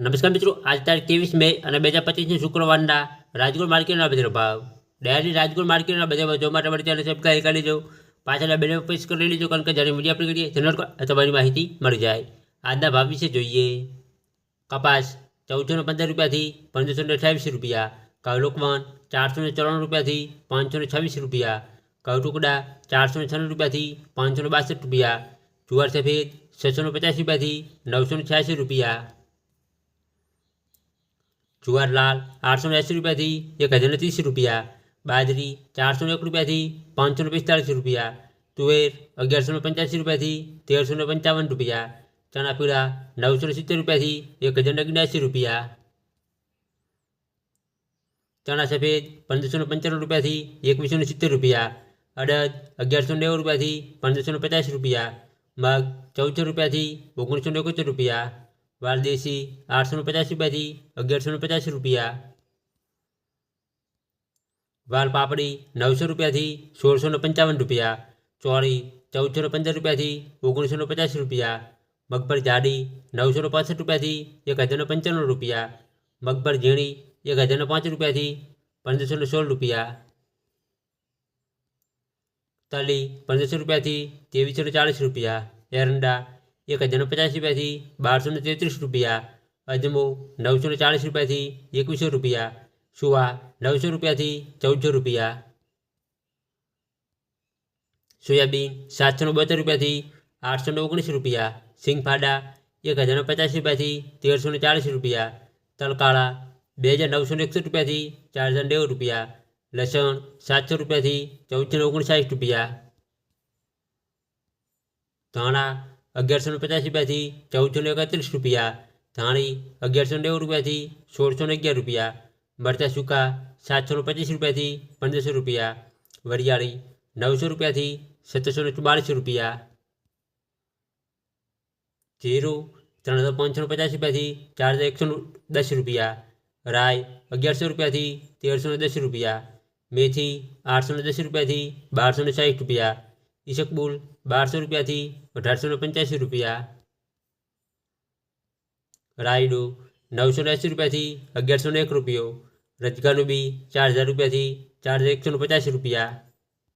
નમસ્કાર મિત્રો આજ તારીખ ત્રેવીસ મે અને બે હજાર પચીસની શુક્રવારના રાજકોટ માર્કેટના બજાર ભાવ ડેરી રાજકોટ માર્કેટના બજાર ભાવ જોવા માટે અમારી ચેનલ સબસ્ક્રાઈબ કરી લેજો પાછળ બેને પ્રેસ કરી લેજો કારણ કે જ્યારે મીડિયા આપણે કરીએ ચેનલ પર તમારી માહિતી મળી જાય આજના ભાવ વિશે જોઈએ કપાસ ચૌદસો ને પંદર રૂપિયાથી પંદરસો ને અઠ્યાવીસ રૂપિયા ઘઉં લોકવાન ચારસો ને ચોરાણું રૂપિયાથી પાંચસો ને છવ્વીસ રૂપિયા ઘઉં ટુકડા ચારસો ને છન્નું રૂપિયાથી પાંચસો ને બાસઠ રૂપિયા જુવાર સફેદ છસો ને પચાસ રૂપિયાથી નવસો ને છ્યાસી રૂપિયા જુવાર લાલ આઠસો ને એંસી રૂપિયાથી એક હજાર ને ત્રીસ રૂપિયા બાજરી ચારસો ને એક રૂપિયાથી પાંચસો ને પિસ્તાળીસ રૂપિયા તુવેર અગિયારસો ને પંચ્યાસી રૂપિયાથી તેરસો ને પંચાવન રૂપિયા ચણા પીળા નવસો ને સિત્તેર રૂપિયાથી એક હજાર ને અગ્યાસી રૂપિયા ચણા સફેદ પંદરસો ને પંચાણું રૂપિયાથી એકવીસો ને સિત્તેર રૂપિયા અડદ અગિયારસો નેવું રૂપિયાથી પંદરસો ને પચાસ રૂપિયા મગ ચૌદસો રૂપિયાથી ઓગણીસો ને એકોતેર રૂપિયા વાલદેશી આઠસો પચાસ રૂપિયાથી અગિયારસો પચાસ રૂપિયા. વાલ પાપડી નવસો રૂપિયાથી સોળસો પંચાવન રૂપિયા. ચોળી ચૌદસો પંદર રૂપિયાથી ઓગણીસો પચાસ રૂપિયા. મગફળ જાડી નવસો પાસઠ રૂપિયાથી એક હજાર ને પંચાણું રૂપિયા. મગફળ ઝીણી એક હજાર ને પાંચ રૂપિયાથી પંદરસો સોળ રૂપિયા. તલી પંદરસો રૂપિયાથી ત્રેવીસો ચાલીસ રૂપિયા. એરંડા એક હજાર ને પચાસ રૂપિયાથી બારસો ને તેત્રીસ રૂપિયા અજમો નવસો ને ચાલીસ રૂપિયાથી એકવીસો રૂપિયા સુવા નવસો રૂપિયાથી ચૌદસો રૂપિયા સોયાબીન સાતસો ને બોતેર રૂપિયાથી આઠસો ને ઓગણીસ રૂપિયા સિંગફાડા એક હજાર ને પચાસ રૂપિયાથી તેરસો ને ચાલીસ રૂપિયા તલકાળા બે હજાર નવસો ને એકસઠ રૂપિયાથી ચાર હજાર નેવું રૂપિયા લસણ સાતસો રૂપિયાથી ચૌદસો ને ઓગણસાઠ રૂપિયા ધાણા અગિયારસો ને પચાસ રૂપિયાથી ચૌદસો ને એકત્રીસ રૂપિયા ધાણી અગિયારસો નેવું રૂપિયાથી સોળસો ને અગિયાર રૂપિયા મરચાં સૂકા સાતસો ને પચીસ રૂપિયાથી પંદરસો રૂપિયા વરિયાળી નવસો રૂપિયાથી સત્તરસો ને ચુમ્માળીસ રૂપિયા જીરું ત્રણ હજાર પાંચસો પચાસ રૂપિયાથી ચાર હજાર એકસો દસ રૂપિયા રાય અગિયારસો રૂપિયાથી તેરસો ને દસ રૂપિયા મેથી આઠસો ને દસ રૂપિયાથી બારસો ને સાઠ રૂપિયા ઈસકબુલ બારસો રૂપિયાથી અઢારસો પંચ્યાસી રૂપિયા. રાયડો નવસો એંસી રૂપિયાથી અગિયારસો એક રૂપિયો. રજગાનું બી ચાર હજાર રૂપિયાથી ચાર હજાર એકસો પચાસ રૂપિયા.